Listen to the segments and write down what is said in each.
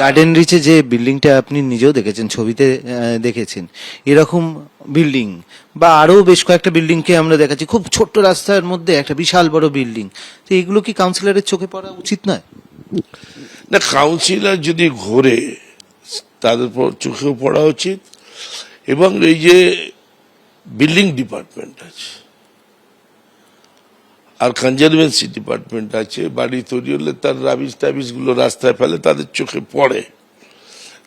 Garden রিচে যে বিল্ডিংটা আপনি নিজেও দেখেছেন, ছবিতে দেখেছেন, এরকম বিল্ডিং বা আরও বেশ কয়েকটা বিল্ডিংকে আমরা দেখাচ্ছি। খুব ছোট্ট রাস্তার মধ্যে একটা বিশাল বড় বিল্ডিং তো এগুলো কি কাউন্সিলরের চোখে পড়া উচিত নয়? না কাউন্সিলর যদি ঘোরে তাদের চোখেও পড়া উচিত। এবং এই যে বিল্ডিং ডিপার্টমেন্ট আছে আর কনজারভেন্সি ডিপার্টমেন্ট আছে, বাড়ি তৈরি হলে তার রাবিশ টাবিশগুলো রাস্তায় ফেলে তাদের চোখে পড়ে।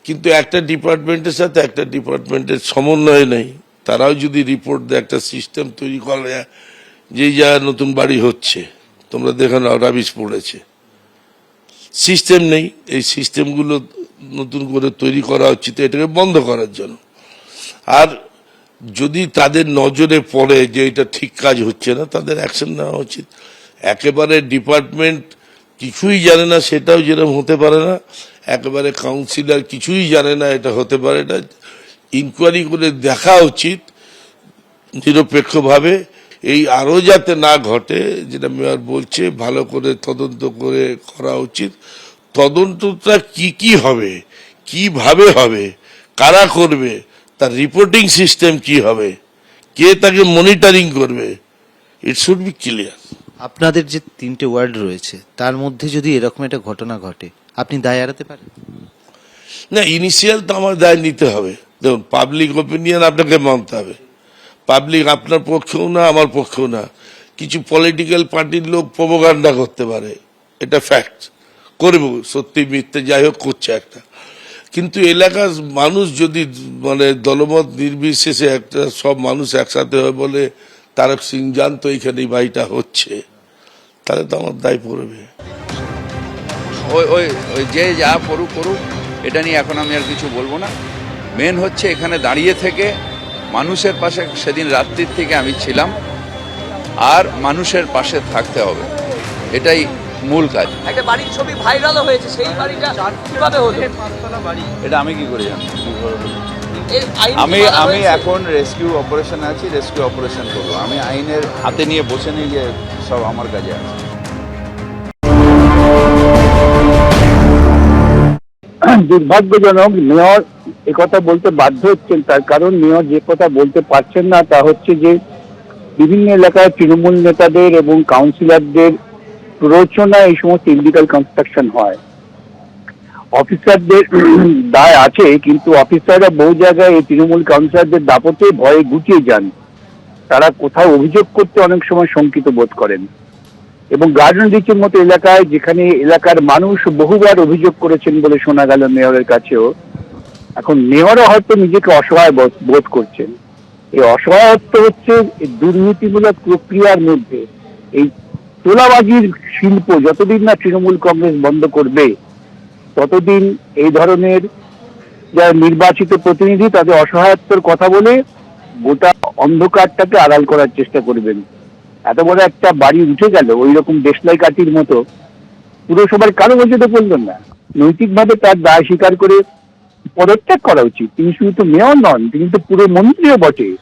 কিন্তু একটা ডিপার্টমেন্টের সাথে একটা ডিপার্টমেন্টের সমন্বয় নেই। তারাও যদি রিপোর্ট দেয়, একটা সিস্টেম তৈরি করে যে যা নতুন বাড়ি হচ্ছে। তোমরা দেখো না রাবিশ পড়েছে। সিস্টেম নেই। এই সিস্টেমগুলো নতুন করে তৈরি করা উচিত, এটাকে বন্ধ করার জন্য। আর যদি তাদের নজরে পড়ে যে এটা ঠিক কাজ হচ্ছে না, তাদের অ্যাকশন নেওয়া উচিত। একেবারে ডিপার্টমেন্ট কিছুই জানে না, সেটাও যেরকম হতে পারে না। একেবারে কাউন্সিলর কিছুই জানে না, এটা হতে পারে না। ইনকোয়ারি করে দেখা উচিত, নিরপেক্ষভাবে। এই আরও যাতে না ঘটে, যেটা মেয়র বলছে, ভালো করে তদন্ত করে করা উচিত। তদন্তটা কি কি হবে, কীভাবে হবে, কারা করবে তার রিপোর্টিং সিস্টেম কি হবে? কে তাকে মনিটরিং করবে? ইট শুড বি ক্লিয়ার আপনাদের যে তিনটে ওয়ার্ড রয়েছে তার মধ্যে যদি এরকম একটা ঘটনা ঘটে আপনি দায় এড়াতে পারেন? না ইনিশিয়াল তো আমার দায় নিতে হবে। দেখুন পাবলিক ওপিনিয়ন আপনাকে মানতে হবে। পাবলিক আপনার পক্ষেও না আমার পক্ষেও না। কিছু পলিটিক্যাল পার্টির লোক প্রবোগান্ডা করতে পারে। এটা ফ্যাক্ট করব সত্যি মিথ্যে যাই হোক করছে একটা। কিন্তু এলাকার মানুষ যদি মানে দলমত নির্বিশেষে একটা সব মানুষ একসাথে হয় বলে তারক সিং জানতো এইখানে এই বাড়িটা হচ্ছে, তাহলে তো আমার দায় পড়বে। ওই ওই ওই যে যা করুক করুক এটা নিয়ে এখন আমি আর কিছু বলব না। মেন হচ্ছে এখানে দাঁড়িয়ে থেকে মানুষের পাশে, সেদিন রাত্রির থেকে আমি ছিলাম, আর মানুষের পাশে থাকতে হবে। এটাই মূল কাজ। একটা বাড়ির ছবি ভাইরালও হয়েছে সেই বাড়িটা কীভাবে হলো? এটা আমি কি করে জানি আমি আমি এখন রেস্কিউ অপারেশন আছি রেস্কিউ অপারেশন করব। আমি আইনের হাতে নিয়ে বসে নেই যে সব আমার কাজে আছে। দুর্ভাগ্যজনক মেয়র কথা বলতে বাধ্য হচ্ছেন। তার কারণ মেয়র যে কথা বলতে পারছেন না তা হচ্ছে যে বিভিন্ন এলাকায় তৃণমূল নেতাদের এবং কাউন্সিলরদের প্ররোচনা এই সমস্ত ইলিগাল কনস্ট্রাকশন হয়। অফিসারদের দায় আছে, কিন্তু অফিসাররা বহু জায়গায় এই তৃণমূল কাউন্সিলরদের দাপটে ভয়ে গুটিয়ে যান। তারা কোথাও অভিযোগ করতে অনেক সময় শঙ্কিত বোধ করেন। এবং গার্ডেন রিচের মতো এলাকায়, যেখানে এলাকার মানুষ বহুবার অভিযোগ করেছেন বলে শোনা গেল মেয়রের কাছেও, এখন মেয়রও হয়তো নিজেকে অসহায় বোধ- করছেন। এই অসহায়ত্ব হচ্ছে দুর্নীতিমূলক প্রক্রিয়ার মধ্যে। এই তোলাবাজির শিল্প যতদিন না তৃণমূল কংগ্রেস বন্ধ করবে, ততদিন এই ধরনের যারা নির্বাচিত প্রতিনিধি তাদের অসহায়ত্বর কথা বলে গোটা অন্ধকারটাকে আড়াল করার চেষ্টা করবেন। এত বড় একটা বাড়ি উঠে গেল ওই রকম দেশলাই কাঠির মতো। পুরসভার কারও বোঝাতে বলবেন না। নৈতিকভাবে তার দায় স্বীকার করে পদত্যাগ করা উচিত। তিনি শুধু তো মেয়র নন, তিনি তো পুরো মন্ত্রীও বটে।